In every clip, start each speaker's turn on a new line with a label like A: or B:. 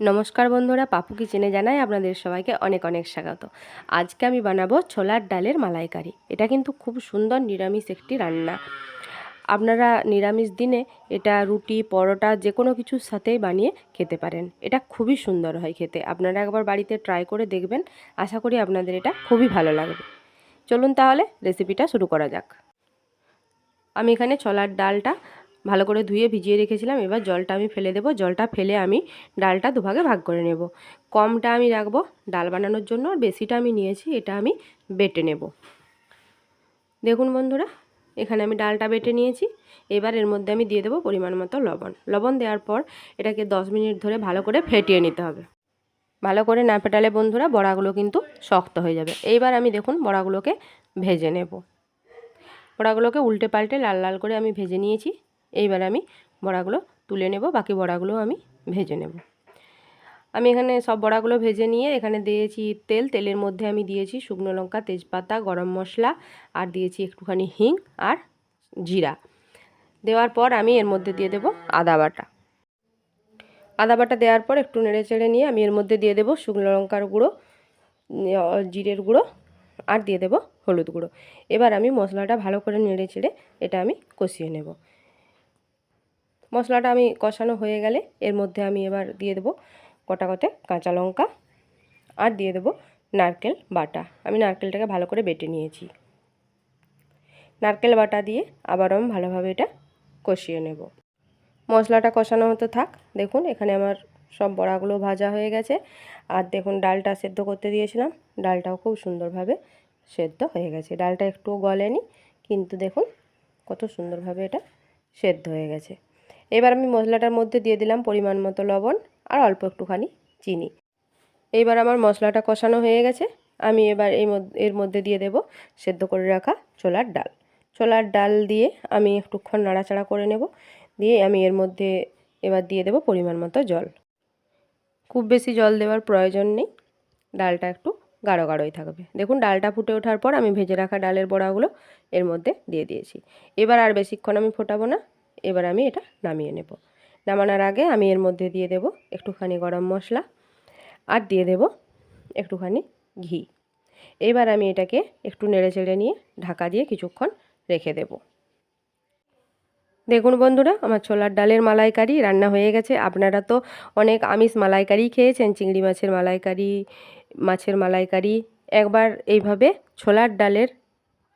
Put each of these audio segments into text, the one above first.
A: নমস্কার বন্ধুরা, পাপু কিচেনে জানাই আপনাদের সবাইকে অনেক অনেক স্বাগত। আজকে আমি বানাবো ছোলার ডালের মালাইকারি। এটা কিন্তু খুব সুন্দর নিরামিষ একটি রান্না। আপনারা নিরামিষ দিনে এটা রুটি, পরোটা যে কোনো কিছুর সাথেই বানিয়ে খেতে পারেন। এটা খুবই সুন্দর হয় খেতে। আপনারা একবার বাড়িতে ট্রাই করে দেখবেন। আশা করি আপনাদের এটা খুবই ভালো লাগবে। চলুন তাহলে রেসিপিটা শুরু করা যাক। আমি এখানে ছোলার ডালটা ভালো করে ধুয়ে ভিজিয়ে রেখেছিলাম। এবার জলটা আমি ফেলে দেবো। জলটা ফেলে আমি ডালটা দুভাগে ভাগ করে নেব। কমটা আমি রাখব ডাল বানানোর জন্য। আর বেশিটা আমি নিয়েছি, এটা আমি বেটে নেব। দেখুন বন্ধুরা, এখানে আমি ডালটা বেটে নিয়েছি। এবার এর মধ্যে আমি দিয়ে দেবো পরিমাণ মতো লবণ। লবণ দেওয়ার পর এটাকে দশ মিনিট ধরে ভালো করে ফেটিয়ে নিতে হবে। ভালো করে না ফেটালে বন্ধুরা বড়াগুলো কিন্তু শক্ত হয়ে যাবে। এইবার আমি দেখুন বড়াগুলোকে ভেজে নেব। বড়াগুলোকে উল্টে পাল্টে লাল লাল করে আমি ভেজে নিয়েছি। এইবার আমি বড়াগুলো তুলে নেব, বাকি বড়াগুলো আমি ভেজে নেব। আমি এখানে সব বড়াগুলো ভেজে নিয়ে এখানে দিয়েছি তেল, তেলের মধ্যে আমি দিয়েছি শুকনো লঙ্কা, তেজপাতা, গরম মশলা আর দিয়েছি একটুখানি হিং আর জিরা। দেওয়ার পর আমি এর মধ্যে দিয়ে দেব আদা বাটা। আদা বাটা দেওয়ার পর একটু নেড়ে চেড়ে নিয়ে আমি এর মধ্যে দিয়ে দেবো শুকনো লঙ্কার গুঁড়ো জিরের গুঁড়ো আর দিয়ে দেবো হলুদ গুঁড়ো। এবার আমি মশলাটা ভালো করে নেড়ে চেড়ে এটা আমি কষিয়ে নেব। মশলাটা আমি কষানো হয়ে গেলে এর মধ্যে আমি এবার দিয়ে দেবো কটা কটে কাঁচা লঙ্কা আর দিয়ে দেবো নারকেল বাটা। আমি নারকেলটাকে ভালো করে বেটে নিয়েছি। নারকেল বাটা দিয়ে আবারও আমি ভালোভাবে এটা কষিয়ে নেব। মশলাটা কষানো হতে থাক, দেখুন এখানে আমার সব বড়াগুলো ভাজা হয়ে গেছে। আর দেখুন ডালটা সেদ্ধ করতে দিয়েছিলাম, ডালটাও খুব সুন্দরভাবে সেদ্ধ হয়ে গেছে। ডালটা একটুও গলেনি, কিন্তু দেখুন কত সুন্দরভাবে এটা সেদ্ধ হয়ে গেছে। এবার আমি মশলাটার মধ্যে দিয়ে দিলাম পরিমাণ মতো লবণ আর অল্প একটুখানি চিনি। এইবার আমার মশলাটা কষানো হয়ে গেছে। আমি এবার এই এর মধ্যে দিয়ে দেব সেদ্ধ করে রাখা ছোলার ডাল। ছোলার ডাল দিয়ে আমি একটুক্ষণ নাড়াচাড়া করে নেব। দিয়ে আমি এর মধ্যে এবার দিয়ে দেব পরিমাণ মতো জল। খুব বেশি জল দেওয়ার প্রয়োজন নেই। ডালটা একটু গাঢ় গাঢ়ই থাকবে। দেখুন, ডালটা ফুটে ওঠার পর আমি ভেজে রাখা ডালের বড়াগুলো এর মধ্যে দিয়ে দিয়েছি। এবার আর বেশিক্ষণ আমি ফোটাবো না। এবার আমি এটা নামিয়ে নেব। নামানোর আগে আমি এর মধ্যে দিয়ে দেব একটুখানি গরম মশলা আর দিয়ে দেব একটুখানি ঘি। এবার আমি এটাকে একটু নেড়ে চেড়ে নিয়ে ঢাকা দিয়ে কিছুক্ষণ রেখে দেব। দেখুন বন্ধুরা, আমার ছোলার ডালের মালাইকারি রান্না হয়ে গেছে। আপনারা তো অনেক আমিষ মালাইকারি খেয়েছেন, চিংড়ি মাছের মালাইকারি মাছের মালাইকারি। একবার এইভাবে ছোলার ডালের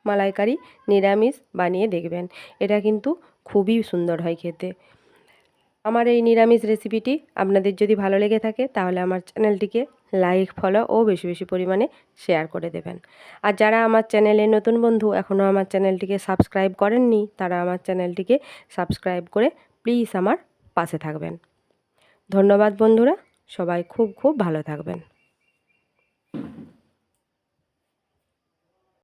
A: মালাইকারি নিরামিষ বানিয়ে দেখবেন। এটা কিন্তু খুবই সুন্দর হয় খেতে। আমার এই নিরামিষ রেসিপিটি আপনাদের যদি ভালো লেগে থাকে, তাহলে আমার চ্যানেলটিকে লাইক ফলো ও বেশি বেশি পরিমাণে শেয়ার করে দেবেন। আর যারা আমার চ্যানেলে নতুন বন্ধু এখনও আমার চ্যানেলটিকে সাবস্ক্রাইব করেননি, তারা আমার চ্যানেলটিকে সাবস্ক্রাইব করে প্লিজ আমার পাশে থাকবেন। ধন্যবাদ বন্ধুরা, সবাই খুব খুব ভালো থাকবেন।